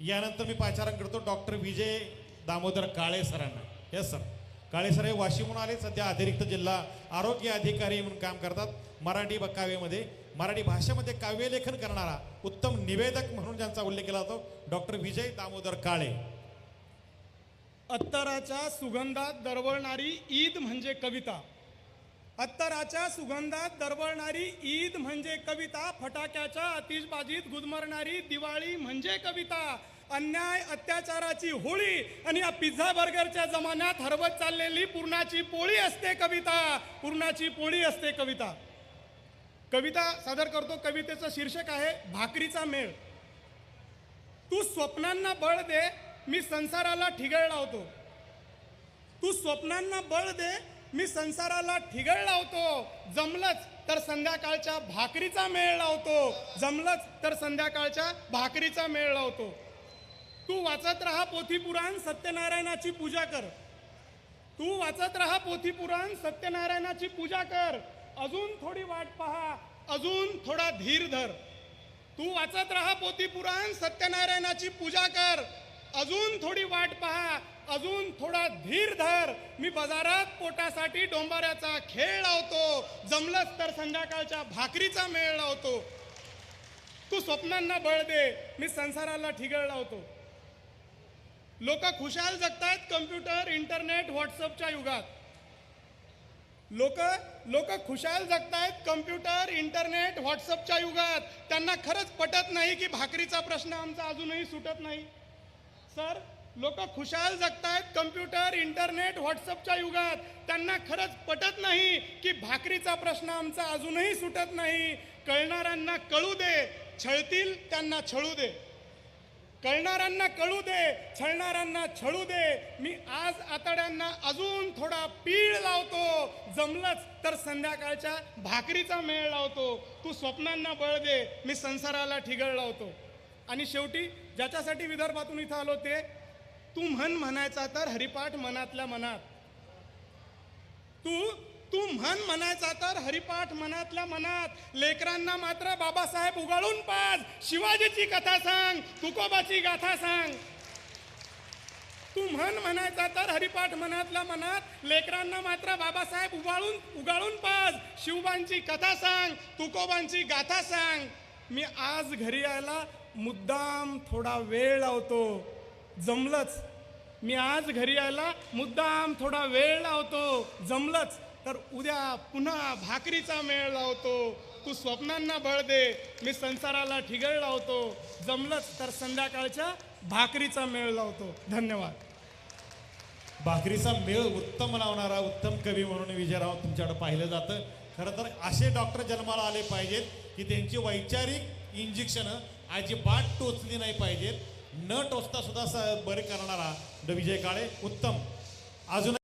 यानंतर मी पाचारण करतो डॉक्टर विजय दामोदर काळे सरांना. येस सर काळे सर हे वाशिमहून आले सध्या अतिरिक्त जिल्हा आरोग्य अधिकारी म्हणून काम करतात. मराठी ब- काव्यामध्ये मराठी भाषेमध्ये काव्यलेखन करणारा उत्तम निवेदक म्हणून ज्यांचा उल्लेख केला जातो डॉक्टर विजय दामोदर काळे. अत्तराच्या सुगंधात दरवळणारी ईद म्हणजे कविता. अत्तराच्या सुगंधात दरवळणारी ईद म्हणजे कविता फटाक्याच्या आतिषबाजीत गुदमरणारी दिवाळी म्हणजे कविता. अन्याय अत्याचाराची होळी आणि या पिझ्झा बर्गरच्या जमान्यात हरवत चाललेली पूर्णाची पोळी असते कविता. पूर्णाची पोळी असते कविता. कविता सादर करतो. कवितेचं शीर्षक आहे भाकरीचा मेळ. तू स्वप्नांना बळ दे मी संसाराला ठिगळ लावतो तू स्वप्नांना बळ दे मी संसाराला ठिगळ लावतो. जमलंच तर संध्याकाळच्या भाकरीचा मेळ लावतो. जमलंच तर संध्याकाळच्या भाकरीचा मेळ लावतो. तू वाचत राहा पोथी पुराण सत्यनारायणाची पूजा कर. तू वाचत राहा पोथी पुराण सत्यनारायणाची पूजा कर. अजून थोडी वाट पहा. अजून थोडा धीर धर. तू वाचत राहा पोथी पुराण सत्यनारायणाची पूजा कर. अजून थोडी वाट पहा. अजून थोडा धीर धर. मी बाजारात पोटासाठी डोंबाऱ्याचा खेळ लावतो. जमलंच तर संध्याकाळच्या भाकरीचा मेळ लावतो. तू स्वप्नांना बळ दे. मी संसाराला ठिगळ लावतो. लोक खुशाल जगतायत कम्प्युटर इंटरनेट व्हॉट्सअपच्या युगात. लोक लोक खुशाल जगतायत कम्प्युटर इंटरनेट व्हॉट्सअपच्या युगात. त्यांना खरंच पटत नाही की भाकरीचा प्रश्न आमचा अजूनही सुटत नाही. सर लोक खुशाल जगतायत कम्प्युटर इंटरनेट व्हॉट्सअपच्या युगात. त्यांना खरंच पटत नाही की भाकरीचा प्रश्न आमचा अजूनही सुटत नाही. कळणाऱ्यांना कळू दे छळतील त्यांना छळू दे. कळणाऱ्यांना कळू दे छळणाऱ्यांना छळू दे. मी आज आतड्यांना अजून थोडा पीळ लावतो. जमलंच तर संध्याकाळच्या भाकरीचा मेळ लावतो. तू स्वप्नांना बळ दे मी संसाराला ठिगळ लावतो. आणि शेवटी ज्याच्यासाठी विदर्भातून इथं आलो ते तू म्हण म्हणायचा तर हरिपाठ मनातल्या मनात. तू तू म्हण म्हणायचा तर हरिपाठ मनातल्या मनात. लेकरांना मात्र बाबासाहेब उगाळून पाज. शिवाजीची कथा सांग तुकोबाची गाथा सांग. तू म्हण म्हणायचा तर हरिपाठ मनातल्या मनात. लेकरांना मात्र बाबासाहेब उगाळून उगाळून पाज. शिवबांची कथा सांग तुकोबांची गाथा सांग. मी आज घरी यायला मुद्दाम थोडा वेळ लावतो. जमलंच. मी आज घरी यायला मुद्दाम थोडा वेळ लावतो. जमलंच. तर उद्या पुन्हा भाकरीचा मेळ लावतो. तू स्वप्नांना बळ दे. मी संसाराला ठिगळ लावतो. जमलंच. तर संध्याकाळच्या भाकरीचा मेळ लावतो. धन्यवाद. भाकरीचा मेळ उत्तम लावणारा उत्तम कवी म्हणून विजयराव तुमच्याकडे पाहिलं जातं. खरं तर असे डॉक्टर जन्माला आले पाहिजेत की त्यांची वैचारिक इंजेक्शन अजिबात टोचली नाही पाहिजेत. न टोचता सुद्धा स- बरे करणारा ड विजय काळे. उत्तम. अजून